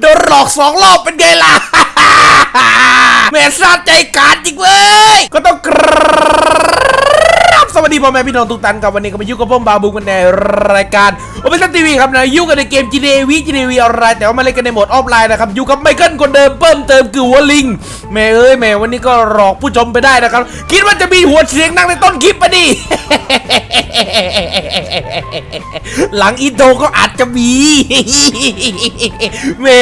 โดนหลอกสองรอบเป็นไงล่ะแม่ซาใจการจริงเว้ย ก็ต้องกร วัสดีพ่อแม่พี่น้องทุกท่านครับวันนี้ก็มายุ่งกับผมบาบูกันในรายการโอเปชั่นทีวีครับนะยุ่งกันในเกม GTA V GTA V ออนไลน์แต่ว่ามาเล่นกันในโหมดออฟไลน์นะครับอยู่กับไมเคิลคนเดิมเพิ่มเติมคือหัวลิงแม่เอ้ยแม่วันนี้ก็หลอกผู้ชมไปได้นะครับ คิดว่าจะมีหัวเสียงนั่งในต้นคลิปปะดิหลังอินโทรก็อาจจะมีแม่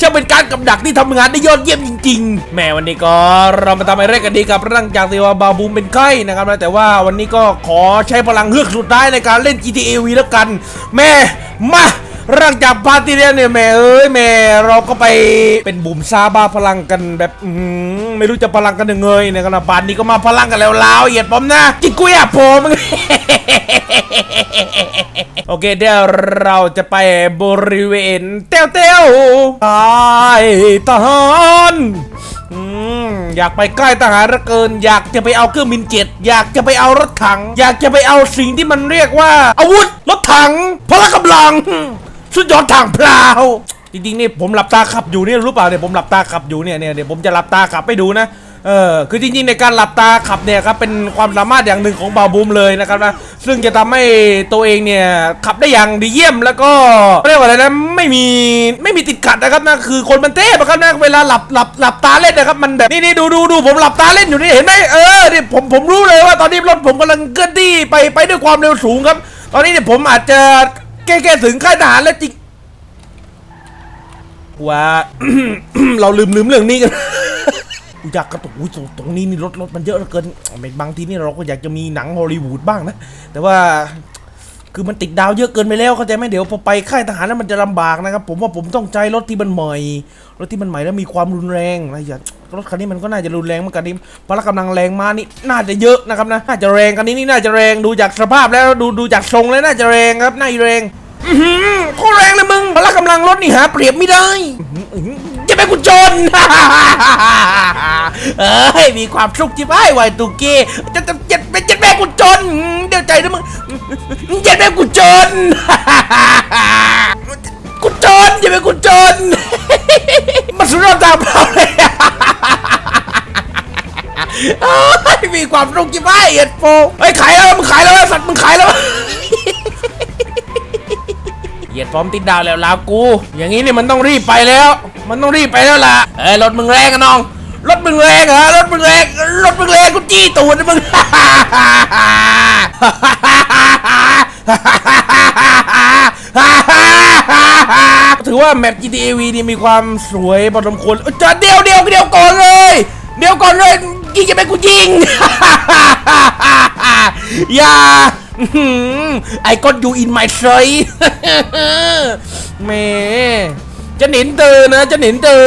ช่างเป็นการกำดักที่ทำงานได้ยอดเยี่ยมจริง ๆ แม่วันนี้ก็เรามาทำอะไรกันดีครับหลังจากที่ว่าบาบูมเป็นไข้นะครับแต่ว่าวันนี้ก็ขอใช้พลังเฮือกสุดท้ายในการเล่น GTA V แล้วกัน แม่มาหลังจากปาร์ตี้เนี่ยแม่เอ้ยแม่เราก็ไปเป็นบุ่มซาบ้าพลังกันแบบไม่รู้จะพลังกันยังไงในขณะปานนี้ก็มาพลังกันแล้วลาวเหยียดผมนะจิกกุยอะผมโอเคเดี๋ยวเราจะไปบริเวณเต้วเต้วใต้ทหาร อืมอยากไปใกล้ทหารเหลือเกิน อยากจะไปเอาเครื่องบินเจ็ดอยากจะไปเอารถถัง อยากจะไปเอาสิ่งที่มันเรียกว่า อาวุธรถถังพละกำลัง สุดยอดทางพลาวจริงๆนี่ผมหลับตาขับอยู่เนี่ยรู้เปล่าเนี่ยผมหลับตาขับอยู่เนี่ยเนี่ยเดี๋ยวผมจะหลับตาขับไปดูนะ เออคือจริงๆในการหลับตาขับเนี่ยครับเป็นความสามารถอย่างหนึ่งของบาวบูมเลยนะครับนะซึ่งจะทำให้ตัวเองเนี่ยขับได้อย่างดีเยี่ยมแล้วก็เรียกว่าอะไรนะไม่มีไม่มีติดขัดนะครับนะคือคนมันเทพอะครับนะเวลาหลับหลับหลับตาเล่นนะครับมันแบบนี่นี่ดูดูดูผมหลับตาเล่นอยู่นี่เห็นไหมเออนี่ผมผมรู้เลยว่าตอนนี้รถผมกำลังเคลื่อนที่ไปไปด้วยความเร็วสูงครับ ตอนนี้เนี่ยผมอาจจะใกล้ถึงค่ายทหารแล้วจริงว่าเราลืมลืมเรื่องนี้กัน กูอยากกระตุกตรงตรงนี้นี่รถรถมันเยอะเหลือเกินบางทีนี่เราก็อยากจะมีหนังฮอลลีวูดบ้างนะ แต่ว่าคือมันติดดาวเยอะเกินไปแล้วเข้าใจไหมเดี๋ยวพอไปค่ายทหารแล้วมันจะลำบากนะครับ ผมว่าผมต้องใจรถที่มันใหม่รถที่มันใหม่แล้วมีความรุนแรงนะอย่ารถคันนี้มันก็น่าจะรุนแรงเหมือนกันนี่พละกำลังแรงมานี่น่าจะเยอะนะครับนะน่าจะแรงคันนี้นี่น่าจะแรงดูจากสภาพแล้วดูดูจากทรงแล้วน่าจะแรงครับน่าจะแรงอือหือโคตรแรงเลยมึงพละกำลังรถนี่หาเปรียบไม่ได้ อื้อหือจะเป็นกูจนเอ้ยมีความสุขจิบไอ้ไวตุกเก้จะจะเจะเป็นจะแม่กูจนเดี๋ยวใจนะมึงเจะแม่กูจนกูจนจะเป็นกูจนมันสุดยอดตามเราเลยเอ้มีความสุขจิบไอ้เอ็ดโฟเฮ้ยขายแล้วมึงขายแล้วสัตว์มึงขายแล้วเหยียดพร้อมติดดาวแล้วลากู อย่างนี้นี่มันต้องรีบไปแล้ว มันต้องรีบไปแล้วล่ะเอ้ยรถมึงแรงอะน้อง รถมึงแรงเหรอรถมึงแรงรถมึงแรงกูจี้ตูดนะมึง ถือว่าแมป GTA V นี่มีความสวยพอสมควรเอ้ยจะเดียวเดียวเดียวก่อนเลย เดียวก่อนเลยยิงจะเป็นกูยิง อย่าไอ้ก็อยู่อินไมซ์แหม่ จะหนินเตอนะจะหนินเตอ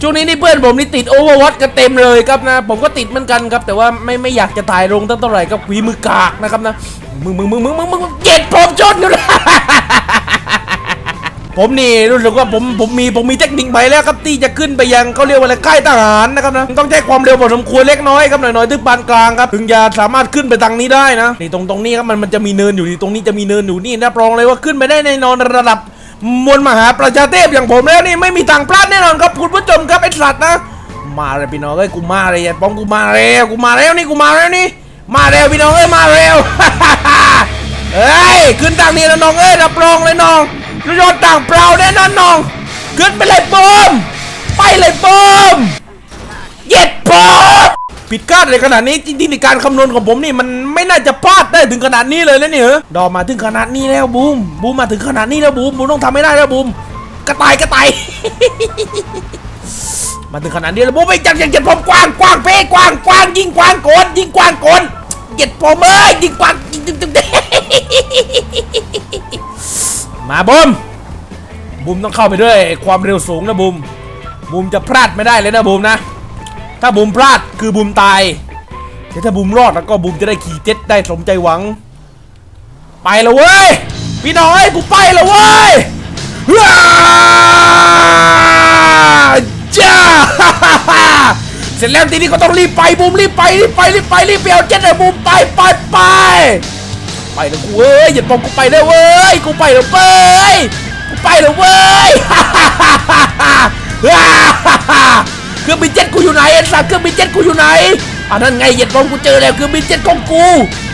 ช่วงนี้นี่เพื่อนผมนี่ติดโอเวอร์วอตกันเต็มเลยครับนะ ผมก็ติดเหมือนกันครับ แต่ว่าไม่ไม่อยากจะถ่ายลงตั้งเท่าไหร่กับฝีมือกากนะครับนะมึงมึงมึงมึงมึงมึงเจ็ดผมชนอยู่นะผมนี่รู้สึกว่าผมผมมีผมมีเทคนิคใหม่แล้วครับที่จะขึ้นไปยังเขาเรียกว่าอะไรค่ายทหารนะครับนะต้องใช้ความเร็วพอสมควรเล็กน้อยครับหน่อยหน่อยๆถึงปานกลางครับถึงจะสามารถขึ้นไปทางนี้ได้นะนี่ตรงตรงนี้ครับมันมันจะมีเนินอยู่นี่ตรงนี้จะมีเนินอยู่นี่รับรองเลยว่าขึ้นไปได้ในนอนระดับ มวลมหาประชาเทพอย่างผมแล้วนี่ไม่มีทางพลาดแน่นอนครับคุณผู้ชมครับไอ้สัตว์นะ มาเลยพี่น้องเอ้ยกูมาเลยอย่าป้องกูมาเร็วกูมาแล้วนี่กูมาแล้วนี่ มาเร็วพี่น้องเอ้ยมาเร็วเอ้ยขึ้นทางนี้แล้วน้องเอ้ยรับรองเลยน้องรถต่างเปล่าแน่นอนน้อง ขึ้นไปเลยปอมไปเลยปอมเย็ดปอมผิดคาดเลยขนาดนี้จริงๆในการคำนวณของผมนี่มัน น่าจะพลาดได้ถึงขนาดนี้เลยนะเนี่ยดอมมาถึงขนาดนี้แล้วบูมบูมมาถึงขนาดนี้แล้วบูมบูมต้องทำไม่ได้แล้วบูมกระต่ายกระต่ายมาถึงขนาดนี้แล้วบูมไม่จังยังเจ็ดผมกว้างกว้างเป้กว้างกว้างยิงกว้างโกนยิงกว้างโกนเจ็ดผมเอ้ยยิงกว้างยิงตึ้งตึ้งมาบูมบูมต้องเข้าไปด้วยความเร็วสูงนะบูมบูมจะพลาดไม่ได้เลยนะบูมนะ ถ้าบูมพลาดคือบูมตาย แต่ถ้าบูมรอดแล้วก็บูมจะได้ขี่เจ็ตได้สมใจหวัง ไปแล้วเว้ย พี่น้อยกูไปแล้วเว้ยว้าจ้าเสร็จแล้วทีนี้ก็ต้องรีบไปบูมรีบไปรีบไปรีบไปรีบไปเอาเจ็ตเลยบูมไปไปไปไปแล้วกูเว้ยอย่าปองกูไปแล้วเว้ยกูไปแล้วเว้ยกูไปแล้วเว้ยเครื่องบินเจ็ตกูอยู่ไหนไอ้สัตว์เครื่องบินเจ็ตกูอยู่ไหน อ่านั่นไงเหยียดปองกูเจอแล้วเครื่องบินเจ็ตของกู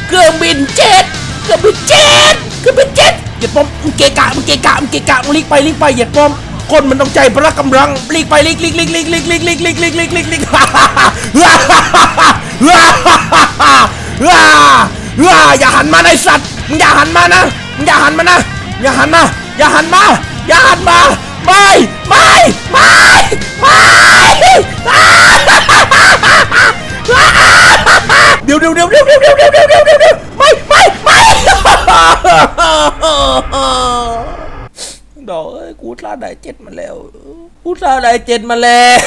เครื่องบินเจ็ตเครื่องบินเจ็ตเครื่องบินเจ็ตเหยียดปอมึงเกะกะมึงเกะกะมึงเกะกะมึงลีกไปลีกไปเหยียดปองคนมันต้องใจพละกำลังลีกไปลีกลีกลีกลีกลีกลีกลีกลีกลีกลีกลีกลีกฮ่าฮ่าฮ่าฮ่าฮ่าอย่าหันมาไอ้สัตว์มึงอย่าหันมานะมึงอย่าหันมานะอย่าหันมาอย่าหันมาอย่าหันมาไม่ไม่ไม่ไม่ เดี๋ยวเดี๋ยวเดี๋ยวเดี๋ยวเดี๋ยวเดี๋ยวเดี๋ยวเดี๋ยวเดี๋ยวเดี๋ยวไม่ไม่ไม่ดอกเอ้ยกูซาได้เจ็ดมาแล้วกูซาได้เจ็ดมาแล้ว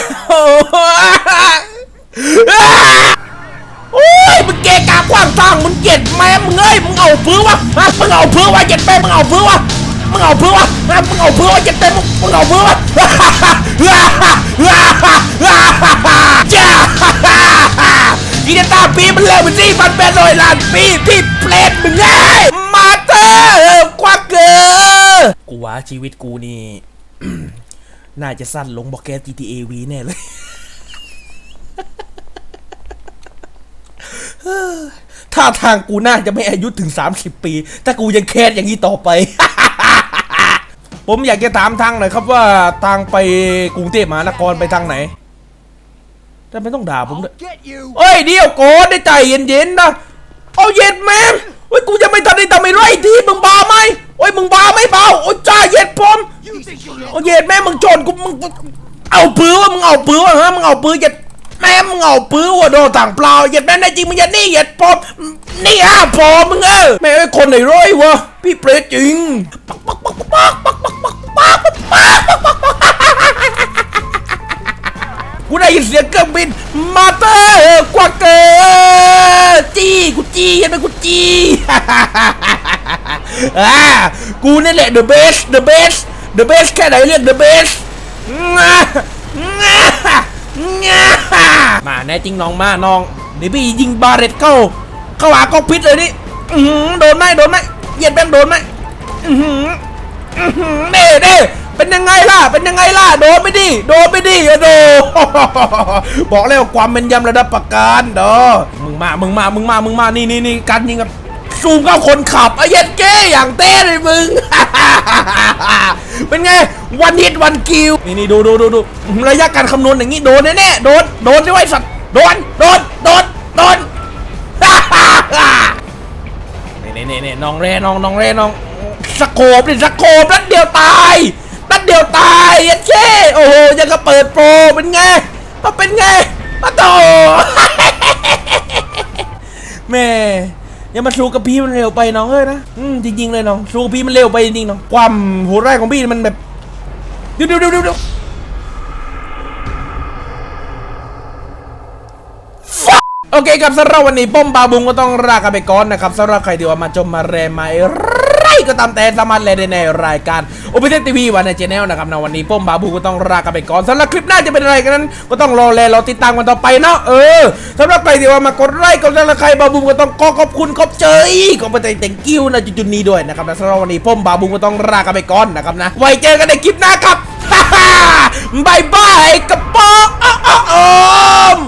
โอ้ยมึงเกกะกว้างสร้างมึงเจ็ดแม่มึงเอ้ยมึงเอาพื้นวะมึงเอาพื้นวะเจ็ดแม่มึงเอาพื้นวะมึงเอาพื้นวะมึงเอาพื้นวะเจ็ดแม่มึงมึงเอาพื้นวะ ยล้านปีพี่เปรตมึงไงมาเถอะกว่าเกอกูว่าชีวิตกูนี่ น่าจะสั้นลงบอกแก GTA V แน่เลยถ้าทางกูน่าจะไม่อายุถึง 30 ปี ถ้ากูยังแคสอย่างนี้ต่อไป ผมอยากจะถามทางหน่อยครับว่าทางไปกรุงเทพมหานครไปทางไหนแต่ไม่ต้องด่าผมด้วย Get you! เอ้ยเดี๋ยวก่อนได้ใจเย็นๆนะ เอาเย็นแม่งเฮ้ยกูยังไม่ทันได้ทำไอ้ไรทีมึงบ้าไหมโอ้ยมึงบ้าไหม่เบาโอ้ยจ้าเย็นผม You think you're เอาเย็นแม่มึงชนกูมึงเอาปื้อวะมึงเอาปื้อวะฮะมึงเอาปื้อเย็ดแม่มึงเอาปื้อวะโดนต่างเปล่าเย็ดแม่งแน่จริงมึงอย่านี่เย็ดผมนี่ฮะพอมึงเออแม่ไอ้คนไหนร้อยวะพี่เปรตจริงปักปักปักปักปักปักปักปักปักปักปั กูได้ยินเสียงเครื่องบิน มาเตอร์กว่าเกอร์จี้กูจี้เห็นไหมกูจี้อ่ากูนี่แหละ the best the best the best แค่ไหนเรียก the best มาแน่จริงน้องมาน้องเดี๋ยวพี่ยิงบาเรตเข้าเข้าหากอกพิษเลยนี่โดนไหมโดนไหมเหยียดแบงโดนไหมอื้อหืออื้อหือเน่เน่ เป็นยังไงล่ะ เป็นยังไงล่ะ โดนไม่ดิ โดนไม่ดิอะโดบอกแล้วความเป็นยำระดับประการเด้อมึงมา มึงมา มึงมา มึงมา นี่นี่นี่การยิงกับซูมเข้าคนขับไอ้เย็ดเก้อย่างเต้เลยมึง เป็นไง วันฮิตวันคิว นี่นี่ดูดูดูดูระยะการคำนวณอย่างงี้โดนแน่ๆโดน โดนด้วยสัตว์ โดน โดน โดน โดนนี่นี่นี่น้องเรน้องน้องเรน้องสโคบดิสโคบนัดเดียวตาย ดเดียวตายยัดเช่โอ้โหยังก็เปิดโปรเป็นไงมาเป็นไงมาโตแม่ย่ามาสู้กับพี่มันเร็วไปน้องเอ้ยนะอืมจริงๆเลยน้องสู้กับพี่มันเร็วไปจริงๆน้องความโหดร้ายของพี่มันแบบเดี๋ยวเดี๋ยวเดี๋ยวโอเคครับสำหรับวันนี้ป้อมบาบุงก็ต้องลากันไปก่อนนะครับสำหรับใครที่ว่ามาชมมาแรมมาไร ก็ตามแต่สามารถเลยในรายการโอเปเรทีวีวันในชแนลนะครับนะวันนี้ป้มบาบูก็ต้องลากไปก่อนสำหรับคลิปหน้าจะเป็นอะไรกันนั้น ก็ต้องรอแลรอติดตามกันต่อไปเนาะเออสำหรับใครที่ว่ามากดไลค์กดซับสใครบาบูก็ต้องขอบคุณขอบเจยขอบใจแต่งกิ้วนะจุดนี้ด้วยนะครับนะสำหรับวันนี้ป้มบาบูก็ต้องลากไปก่อนนะครับนะไว้เจอกันในคลิปหน้าครับบายบายกระป๋องอ้อม